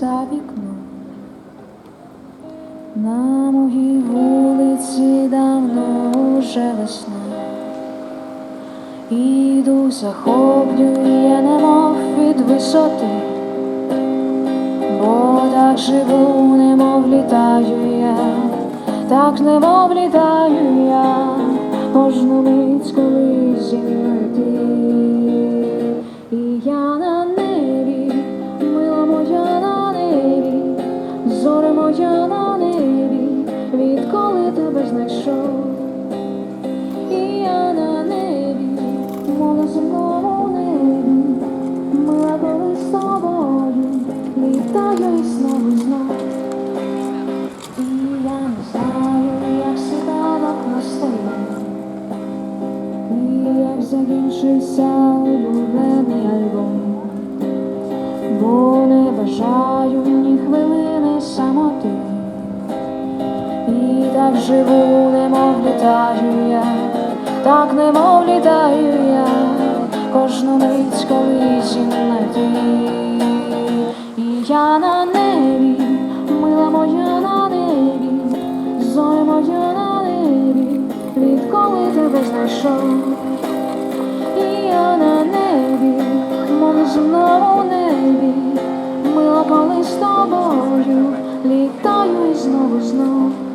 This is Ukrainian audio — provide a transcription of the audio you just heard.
за вікном. На моїй вулиці давно уже весна. Іду, захоплює, немов від висоти, бо так живу, немов літаю я, так немов літаю я, кожну мить, коли зі тебе знайшов. І я на небі, мов земному небі, мила коли з тобою, літаю і знову знов. І я не знаю, як світанок настає, і як закінчився улюблений альбом, бо не бажаю І так живу, немов літаю я, так немов літаю я, кожну мить, коли зі. І я на небі, мила моя на небі, зоря моя на небі, відколи тебе знайшов. І я на небі, мов земному небі, мила коли з тобою, літаю і знову знов.